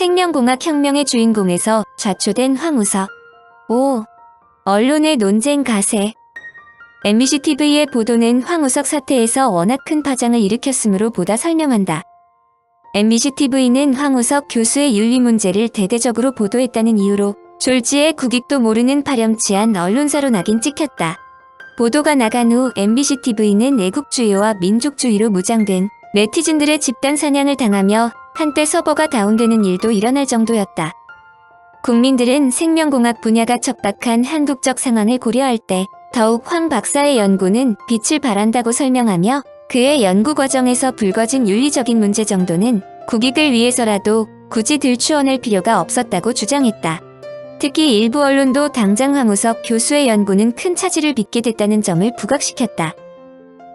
생명공학 혁명의 주인공에서 좌초된 황우석. 5. 언론의 논쟁 가세. MBC TV의 보도는 황우석 사태에서 워낙 큰 파장을 일으켰으므로 보다 설명한다. MBC TV는 황우석 교수의 윤리 문제를 대대적으로 보도했다는 이유로 졸지에 국익도 모르는 파렴치한 언론사로 낙인 찍혔다. 보도가 나간 후 MBC TV는 애국주의와 민족주의로 무장된 네티즌들의 집단 사냥을 당하며 한때 서버가 다운되는 일도 일어날 정도였다. 국민들은 생명공학 분야가 척박한 한국적 상황을 고려할 때 더욱 황 박사의 연구는 빛을 발한다고 설명하며 그의 연구 과정에서 불거진 윤리적인 문제 정도는 국익을 위해서라도 굳이 들추어낼 필요가 없었다고 주장했다. 특히 일부 언론도 당장 황우석 교수의 연구는 큰 차질을 빚게 됐다는 점을 부각시켰다.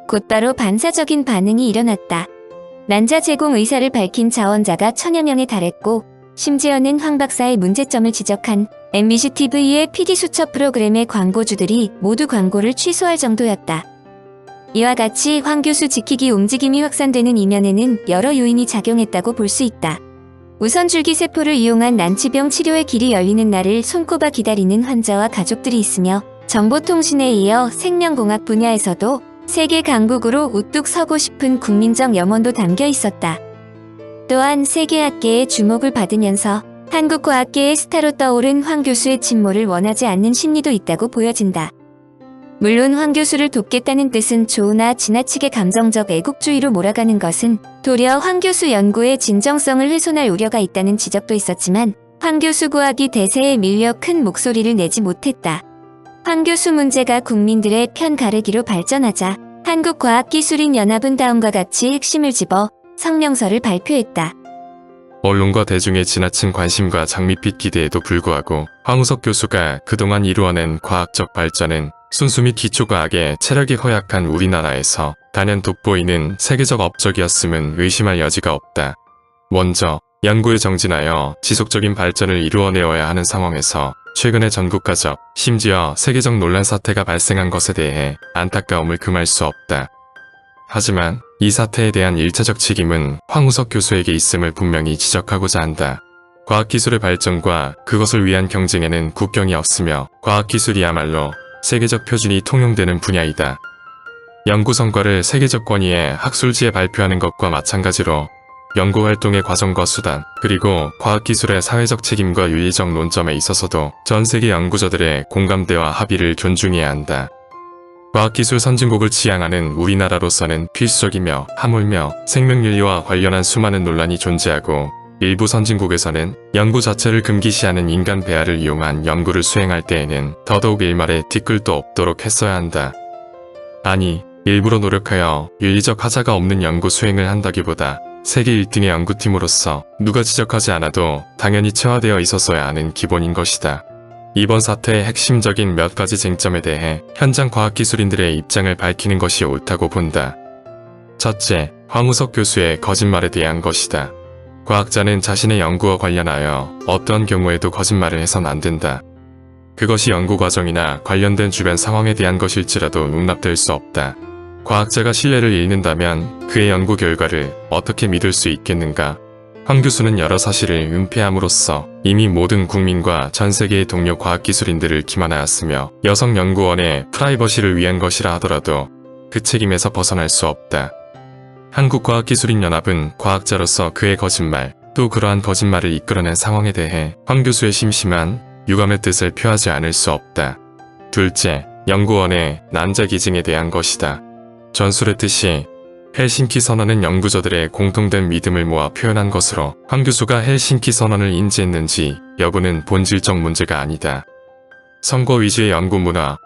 곧바로 반사적인 반응이 일어났다. 난자 제공 의사를 밝힌 자원자가 천여 명에 달했고 심지어는 황 박사의 문제점을 지적한 MBC TV의 PD 수첩 프로그램의 광고주들이 모두 광고를 취소할 정도였다. 이와 같이 황 교수 지키기 움직임이 확산되는 이면에는 여러 요인이 작용했다고 볼 수 있다. 우선 줄기세포를 이용한 난치병 치료의 길이 열리는 날을 손꼽아 기다리는 환자와 가족들이 있으며 정보통신에 이어 생명공학 분야에서도 세계 강국으로 우뚝 서고 싶은 국민적 염원도 담겨 있었다. 또한 세계학계의 주목을 받으면서 한국 과학계의 스타로 떠오른 황 교수의 침몰을 원하지 않는 심리도 있다고 보여진다. 물론 황 교수를 돕겠다는 뜻은 좋으나 지나치게 감정적 애국주의로 몰아가는 것은 도리어 황 교수 연구의 진정성을 훼손할 우려가 있다는 지적도 있었지만 황 교수 구학이 대세에 밀려 큰 목소리를 내지 못했다. 황 교수 문제가 국민들의 편 가르기로 발전하자 한국과학기술인연합은 다음과 같이 핵심을 집어 성명서를 발표했다. 언론과 대중의 지나친 관심과 장밋빛 기대에도 불구하고 황우석 교수가 그동안 이루어낸 과학적 발전은 순수 및 기초과학의 체력이 허약한 우리나라에서 단연 돋보이는 세계적 업적이었음은 의심할 여지가 없다. 먼저 연구에 정진하여 지속적인 발전을 이루어내어야 하는 상황에서 최근의 전국가적, 심지어 세계적 논란 사태가 발생한 것에 대해 안타까움을 금할 수 없다. 하지만 이 사태에 대한 일차적 책임은 황우석 교수에게 있음을 분명히 지적하고자 한다. 과학기술의 발전과 그것을 위한 경쟁에는 국경이 없으며 과학기술이야말로 세계적 표준이 통용되는 분야이다. 연구 성과를 세계적 권위의 학술지에 발표하는 것과 마찬가지로 연구활동의 과정과 수단, 그리고 과학기술의 사회적 책임과 윤리적 논점에 있어서도 전 세계 연구자들의 공감대와 합의를 존중해야 한다. 과학기술 선진국을 지향하는 우리나라로서는 필수적이며 하물며 생명윤리와 관련한 수많은 논란이 존재하고 일부 선진국에서는 연구 자체를 금기시하는 인간 배아를 이용한 연구를 수행할 때에는 더더욱 일말의 뒤끌도 없도록 했어야 한다. 아니, 일부러 노력하여 윤리적 하자가 없는 연구 수행을 한다기보다 세계 1등의 연구팀으로서 누가 지적하지 않아도 당연히 체화되어 있었어야 하는 기본인 것이다. 이번 사태의 핵심적인 몇 가지 쟁점에 대해 현장 과학기술인들의 입장을 밝히는 것이 옳다고 본다. 첫째, 황우석 교수의 거짓말에 대한 것이다. 과학자는 자신의 연구와 관련하여 어떤 경우에도 거짓말을 해선 안 된다. 그것이 연구 과정이나 관련된 주변 상황에 대한 것일지라도 용납될 수 없다. 과학자가 신뢰를 잃는다면 그의 연구 결과를 어떻게 믿을 수 있겠는가? 황 교수는 여러 사실을 은폐함으로써 이미 모든 국민과 전 세계의 동료 과학기술인들을 기만하였으며 여성 연구원의 프라이버시를 위한 것이라 하더라도 그 책임에서 벗어날 수 없다. 한국과학기술인연합은 과학자로서 그의 거짓말, 또 그러한 거짓말을 이끌어낸 상황에 대해 황 교수의 심심한 유감의 뜻을 표하지 않을 수 없다. 둘째, 연구원의 난자 기증에 대한 것이다. 전술했듯이 헬싱키 선언은 연구자들의 공통된 믿음을 모아 표현한 것으로 황 교수가 헬싱키 선언을 인지했는지 여부는 본질적 문제가 아니다. 선거 위주의 연구 문화,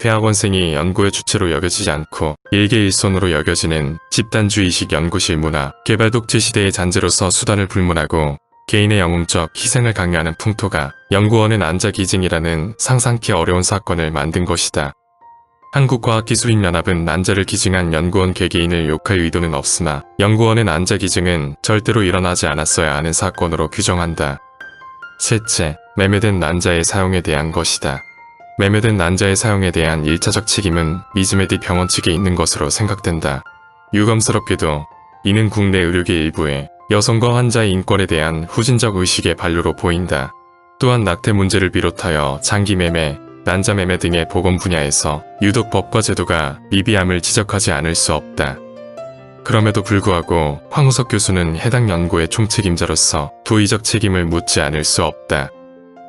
대학원생이 연구의 주체로 여겨지지 않고 일개일손으로 여겨지는 집단주의식 연구실 문화, 개발 독재 시대의 잔재로서 수단을 불문하고 개인의 영웅적 희생을 강요하는 풍토가 연구원의 난자 기증이라는 상상케 어려운 사건을 만든 것이다. 한국과학기술인연합은 난자를 기증한 연구원 개개인을 욕할 의도는 없으나 연구원의 난자 기증은 절대로 일어나지 않았어야 하는 사건으로 규정한다. 셋째, 매매된 난자의 사용에 대한 것이다. 매매된 난자의 사용에 대한 1차적 책임은 미즈메디 병원 측에 있는 것으로 생각된다. 유감스럽게도 이는 국내 의료계 일부에 여성과 환자의 인권에 대한 후진적 의식의 반류로 보인다. 또한 낙태 문제를 비롯하여 장기 매매, 난자 매매 등의 보건 분야에서 유독 법과 제도가 미비함을 지적하지 않을 수 없다. 그럼에도 불구하고 황우석 교수는 해당 연구의 총책임자로서 도의적 책임을 묻지 않을 수 없다.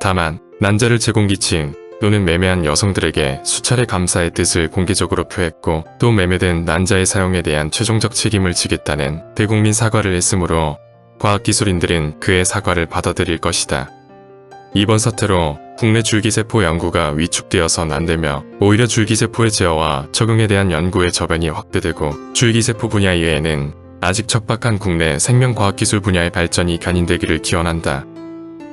다만 난자를 제공기층 또는 매매한 여성들에게 수차례 감사의 뜻을 공개적으로 표했고 또 매매된 난자의 사용에 대한 최종적 책임을 지겠다는 대국민 사과를 했으므로 과학기술인들은 그의 사과를 받아들일 것이다. 이번 사태로 국내 줄기세포 연구가 위축되어선 안 되며 오히려 줄기세포의 제어와 적응에 대한 연구의 저변이 확대되고 줄기세포 분야 이외에는 아직 척박한 국내 생명과학기술 분야의 발전이 견인되기를 기원한다.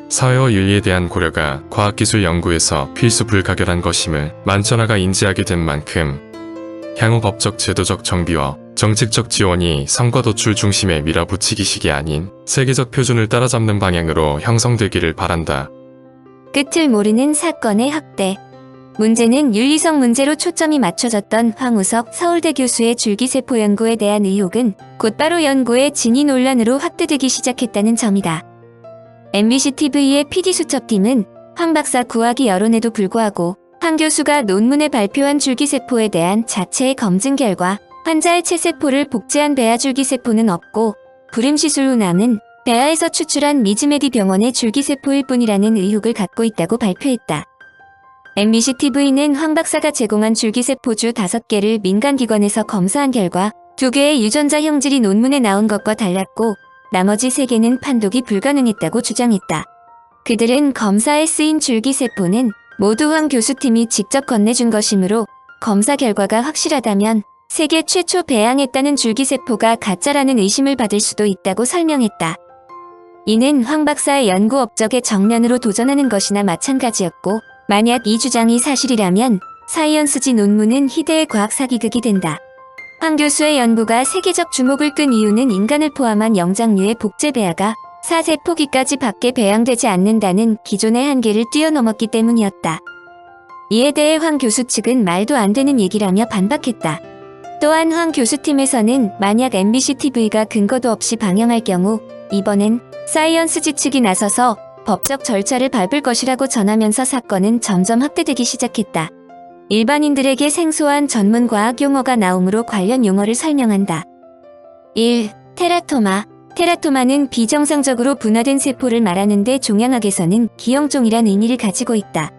사회와 윤리에 대한 고려가 과학기술 연구에서 필수 불가결한 것임을 만천하가 인지하게 된 만큼 향후 법적 제도적 정비와 정책적 지원이 성과 도출 중심에 밀어붙이기식이 아닌 세계적 표준을 따라잡는 방향으로 형성되기를 바란다. 끝을 모르는 사건의 확대. 문제는 윤리성 문제로 초점이 맞춰졌던 황우석 서울대 교수의 줄기세포 연구에 대한 의혹은 곧바로 연구의 진위 논란으로 확대되기 시작했다는 점이다. MBC TV의 PD 수첩팀은 황 박사 구하기 여론에도 불구하고 황 교수가 논문에 발표한 줄기세포에 대한 자체의 검증 결과 환자의 체세포를 복제한 배아 줄기세포는 없고 불임시술 후 남은 배아에서 추출한 미즈메디 병원의 줄기세포일 뿐이라는 의혹을 갖고 있다고 발표했다. MBC TV는 황 박사가 제공한 줄기세포주 5개를 민간기관에서 검사한 결과 2개의 유전자 형질이 논문에 나온 것과 달랐고 나머지 3개는 판독이 불가능했다고 주장했다. 그들은 검사에 쓰인 줄기세포는 모두 황 교수팀이 직접 건네준 것이므로 검사 결과가 확실하다면 세계 최초 배양했다는 줄기세포가 가짜라는 의심을 받을 수도 있다고 설명했다. 이는 황 박사의 연구 업적에 정면으로 도전하는 것이나 마찬가지였고 만약 이 주장이 사실이라면 사이언스지 논문은 희대의 과학 사기극이 된다. 황 교수의 연구가 세계적 주목을 끈 이유는 인간을 포함한 영장류의 복제 배아가 사세 포기까지 밖에 배양되지 않는다는 기존의 한계를 뛰어넘었기 때문이었다. 이에 대해 황 교수 측은 말도 안 되는 얘기라며 반박했다. 또한 황 교수팀에서는 만약 MBC TV가 근거도 없이 방영할 경우 이번엔 사이언스 지 측이 나서서 법적 절차를 밟을 것이라고 전하면서 사건은 점점 확대되기 시작했다. 일반인들에게 생소한 전문 과학 용어가 나오므로 관련 용어를 설명한다. 1. 테라토마. 테라토마는 비정상적으로 분화된 세포를 말하는데 종양학에서는 기형종이란 의미를 가지고 있다.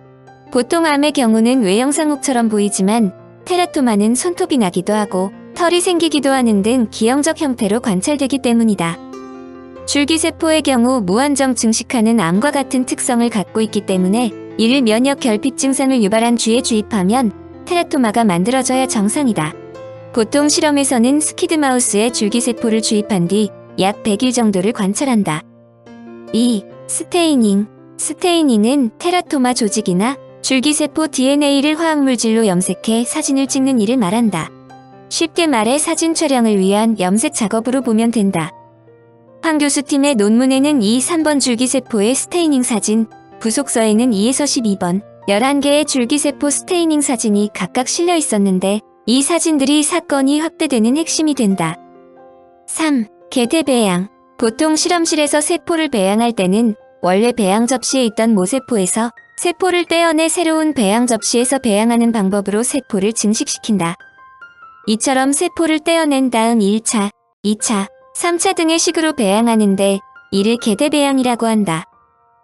보통 암의 경우는 외형상옥처럼 보이지만 테라토마는 손톱이 나기도 하고 털이 생기기도 하는 등 기형적 형태로 관찰되기 때문이다. 줄기세포의 경우 무한정 증식하는 암과 같은 특성을 갖고 있기 때문에 이를 면역 결핍 증상을 유발한 쥐에 주입하면 테라토마가 만들어져야 정상이다. 보통 실험에서는 스키드 마우스에 줄기세포를 주입한 뒤 약 100일 정도를 관찰한다. 2. 스테이닝. 스테이닝은 테라토마 조직이나 줄기세포 DNA를 화학물질로 염색해 사진을 찍는 일을 말한다. 쉽게 말해 사진 촬영을 위한 염색 작업으로 보면 된다. 황 교수팀의 논문에는 이 3번 줄기세포의 스테이닝 사진, 부속서에는 2에서 12번, 11개의 줄기세포 스테이닝 사진이 각각 실려 있었는데 이 사진들이 사건이 확대되는 핵심이 된다. 3. 개대 배양. 보통 실험실에서 세포를 배양할 때는 원래 배양 접시에 있던 모세포에서 세포를 떼어내 새로운 배양 접시에서 배양하는 방법으로 세포를 증식시킨다. 이처럼 세포를 떼어낸 다음 1차, 2차, 3차 등의 식으로 배양하는데 이를 개대 배양이라고 한다.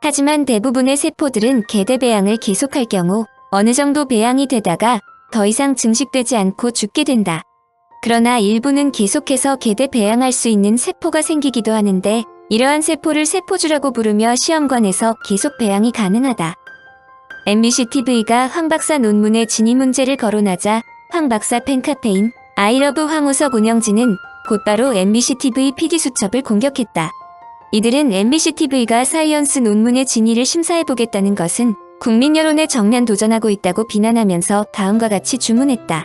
하지만 대부분의 세포들은 개대 배양을 계속할 경우 어느 정도 배양이 되다가 더 이상 증식되지 않고 죽게 된다. 그러나 일부는 계속해서 개대 배양할 수 있는 세포가 생기기도 하는데 이러한 세포를 세포주라고 부르며 시험관에서 계속 배양이 가능하다. MBC TV가 황 박사 논문의 진위 문제를 거론하자 황 박사 팬카페인 아이러브 황우석 운영진은 곧바로 MBC TV PD 수첩을 공격했다. 이들은 MBC TV가 사이언스 논문의 진위를 심사해보겠다는 것은 국민 여론에 정면 도전하고 있다고 비난하면서 다음과 같이 주문했다.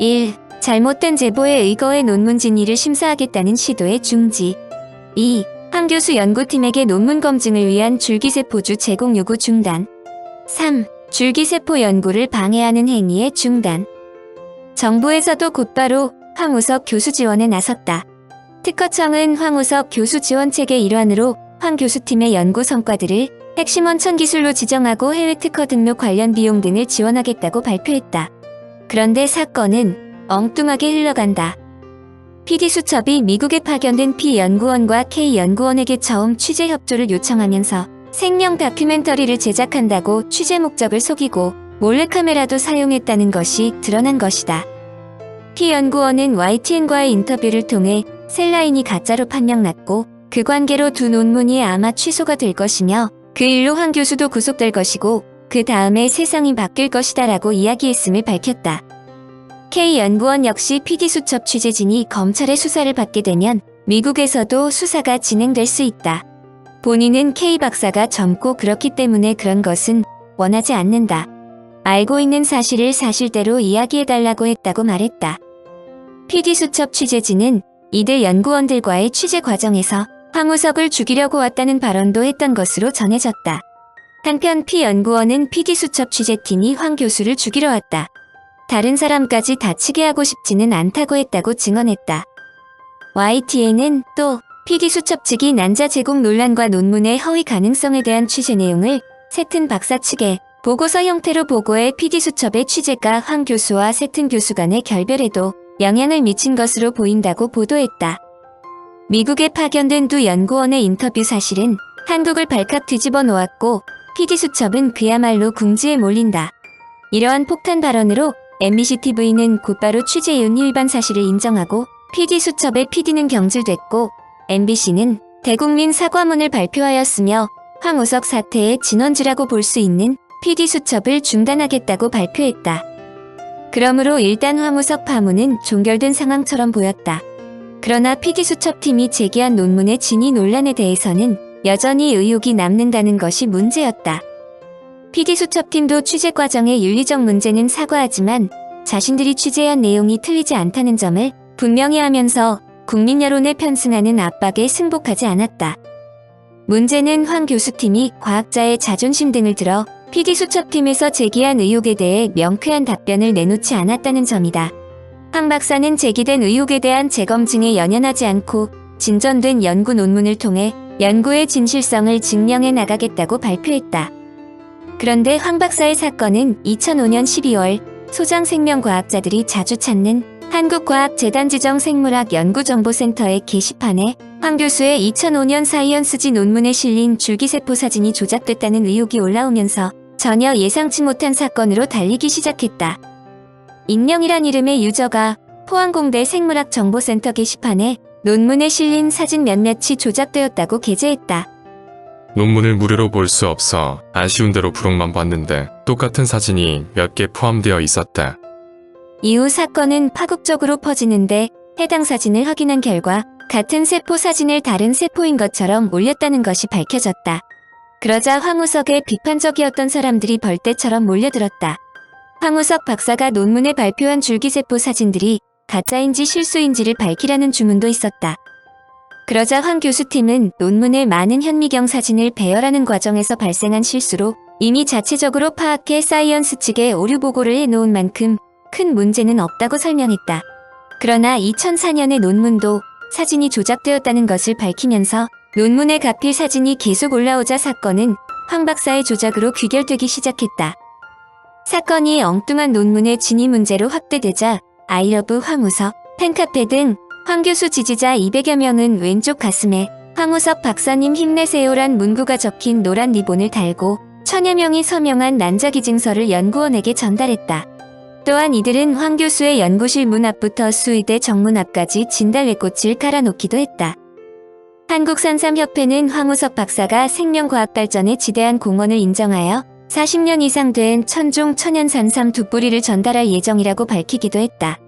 1. 잘못된 제보에 의거해 논문 진위를 심사하겠다는 시도의 중지. 2. 황 교수 연구팀에게 논문 검증을 위한 줄기세포주 제공 요구 중단. 3. 줄기세포 연구를 방해하는 행위의 중단. 정부에서도 곧바로 황우석 교수 지원에 나섰다. 특허청은 황우석 교수 지원 책의 일환으로 황 교수팀의 연구 성과들을 핵심 원천 기술로 지정하고 해외 특허 등록 관련 비용 등을 지원하겠다고 발표했다. 그런데 사건은 엉뚱하게 흘러간다. PD수첩이 미국에 파견된 P연구원과 K연구원에게 처음 취재 협조를 요청하면서 생명 다큐멘터리를 제작한다고 취재 목적을 속이고 몰래카메라도 사용했다는 것이 드러난 것이다. P연구원은 YTN과의 인터뷰를 통해 셀라인이 가짜로 판명났고 그 관계로 두 논문이 아마 취소가 될 것이며 그 일로 황 교수도 구속될 것이고 그 다음에 세상이 바뀔 것이다 라고 이야기했음을 밝혔다. K연구원 역시 PD수첩 취재진이 검찰의 수사를 받게 되면 미국에서도 수사가 진행될 수 있다. 본인은 K 박사가 젊고 그렇기 때문에 그런 것은 원하지 않는다. 알고 있는 사실을 사실대로 이야기해달라고 했다고 말했다. PD수첩 취재진은 이들 연구원들과의 취재 과정에서 황우석을 죽이려고 왔다는 발언도 했던 것으로 전해졌다. 한편 P연구원은 PD수첩 취재팀이 황 교수를 죽이러 왔다. 다른 사람까지 다치게 하고 싶지는 않다고 했다고 증언했다. YTN은 또 PD수첩 측이 난자 제공 논란과 논문의 허위 가능성에 대한 취재 내용을 세튼 박사 측에 보고서 형태로 보고해 PD수첩의 취재가 황 교수와 세튼 교수 간의 결별에도 영향을 미친 것으로 보인다고 보도했다. 미국에 파견된 두 연구원의 인터뷰 사실은 한국을 발칵 뒤집어 놓았고 PD수첩은 그야말로 궁지에 몰린다. 이러한 폭탄 발언으로 MBC TV는 곧바로 취재이은 일반 사실을 인정하고 PD수첩의 PD는 경질됐고 MBC는 대국민 사과문을 발표하였으며 황우석 사태의 진원지라고 볼 수 있는 PD수첩을 중단하겠다고 발표했다. 그러므로 일단 황우석 파문은 종결된 상황처럼 보였다. 그러나 PD수첩팀이 제기한 논문의 진위 논란에 대해서는 여전히 의혹이 남는다는 것이 문제였다. PD수첩팀도 취재 과정의 윤리적 문제는 사과하지만 자신들이 취재한 내용이 틀리지 않다는 점을 분명히 하면서 국민 여론에 편승하는 압박에 승복하지 않았다. 문제는 황 교수팀이 과학자의 자존심 등을 들어 PD수첩팀에서 제기한 의혹에 대해 명쾌한 답변을 내놓지 않았다는 점이다. 황 박사는 제기된 의혹에 대한 재검증에 연연하지 않고 진전된 연구 논문을 통해 연구의 진실성을 증명해 나가겠다고 발표했다. 그런데 황 박사의 사건은 2005년 12월 소장 생명과학자들이 자주 찾는 한국과학재단 지정 생물학 연구정보센터의 게시판에 황 교수의 2005년 사이언스지 논문에 실린 줄기세포 사진이 조작됐다는 의혹이 올라오면서 전혀 예상치 못한 사건으로 달리기 시작했다. 익명이란 이름의 유저가 포항공대 생물학 정보센터 게시판에 논문에 실린 사진 몇몇이 조작되었다고 게재했다. 논문을 무료로 볼 수 없어 아쉬운 대로 부록만 봤는데 똑같은 사진이 몇 개 포함되어 있었다. 이후 사건은 파국적으로 퍼지는데 해당 사진을 확인한 결과 같은 세포 사진을 다른 세포인 것처럼 올렸다는 것이 밝혀졌다. 그러자 황우석에 비판적이었던 사람들이 벌떼처럼 몰려들었다. 황우석 박사가 논문에 발표한 줄기세포 사진들이 가짜인지 실수인지를 밝히라는 주문도 있었다. 그러자 황 교수팀은 논문의 많은 현미경 사진을 배열하는 과정에서 발생한 실수로 이미 자체적으로 파악해 사이언스 측에 오류 보고를 해놓은 만큼 큰 문제는 없다고 설명했다. 그러나 2004년의 논문도 사진이 조작되었다는 것을 밝히면서 논문에 가필 사진이 계속 올라오자 사건은 황 박사의 조작으로 귀결되기 시작했다. 사건이 엉뚱한 논문의 진위 문제로 확대되자 아이러브 황우석, 팬카페 등 황 교수 지지자 200여 명은 왼쪽 가슴에 황우석 박사님 힘내세요란 문구가 적힌 노란 리본을 달고 천여 명이 서명한 난자기증서를 연구원에게 전달했다. 또한 이들은 황 교수의 연구실 문 앞부터 수의대 정문 앞까지 진달래꽃을 깔아놓기도 했다. 한국산삼협회는 황우석 박사가 생명과학 발전에 지대한 공헌을 인정하여 40년 이상 된 천종 천연산삼 두 뿌리를 전달할 예정이라고 밝히기도 했다.